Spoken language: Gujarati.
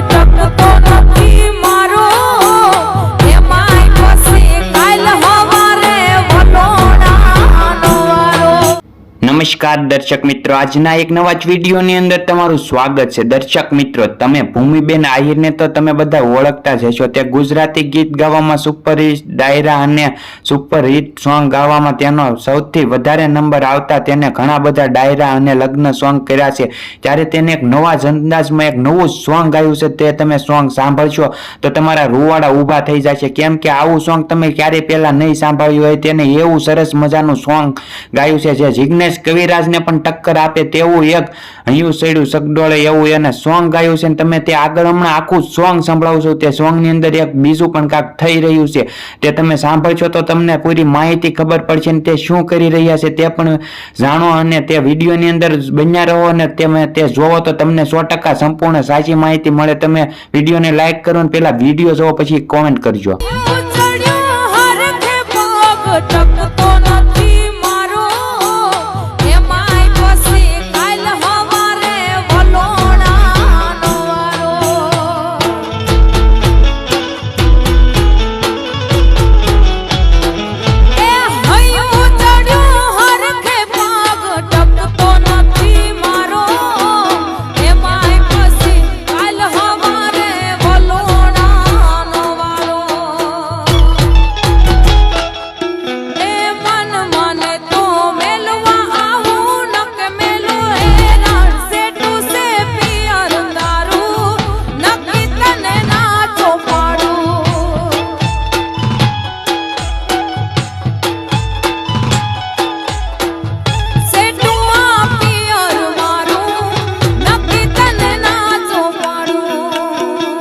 ટકતો નથી નમસ્કાર દર્શક મિત્રો. આજના એક નવા જ વિડીયોની અંદર તમારું સ્વાગત છે. દર્શક મિત્રો, તમે ભૂમિબેન આહિરને તો તમે બધા ઓળખતા જ હશો. તે ગુજરાતી ગીત ગાવામાં સુપરહિટ ડાયરા અને સુપરહિટ સોંગ ગાવામાં તેનો સૌથી વધારે નંબર આવતા તેને ઘણા બધા ડાયરા અને લગ્ન સોંગ કર્યા છે. ત્યારે તેને એક નવા જ અંદાજમાં એક નવું સોંગ ગાયું છે, તે તમે સોંગ સાંભળશો, તો તમારા રૂવાડા ઊભા થઈ જશે. કેમ કે આવું સોંગ તમે ક્યારેય પહેલા નહીં સાંભળ્યું હોય, તેને એવું સરસ મજાનું સોંગ ગાયું છે, જે જિગ્નેશ કવિરાજને પણ ટક્કર આપે તેવું એક હૈયું સડ્યું સગડોળે એવું એને સોંગ ગાયું છે તમે તે આગળ હમણાં આખું સોંગ સંભળાવશો, તે સોંગની અંદર એક બીજું પણ કાંક થઈ રહ્યું છે. તે તમે સાંભળશો તો તમને પૂરી માહિતી ખબર પડશે ને તે શું કરી રહ્યા છે તે પણ જાણો અને તે વિડીયોની અંદર બન્યા રહો અને તમે તે જોવો તો તમને સો ટકા સંપૂર્ણ સાચી માહિતી મળે. તમે વિડીયોને લાઈક કરો ને પેલા વીડિયો જોવો, પછી કોમેન્ટ કરજો. ટકતો ટકતો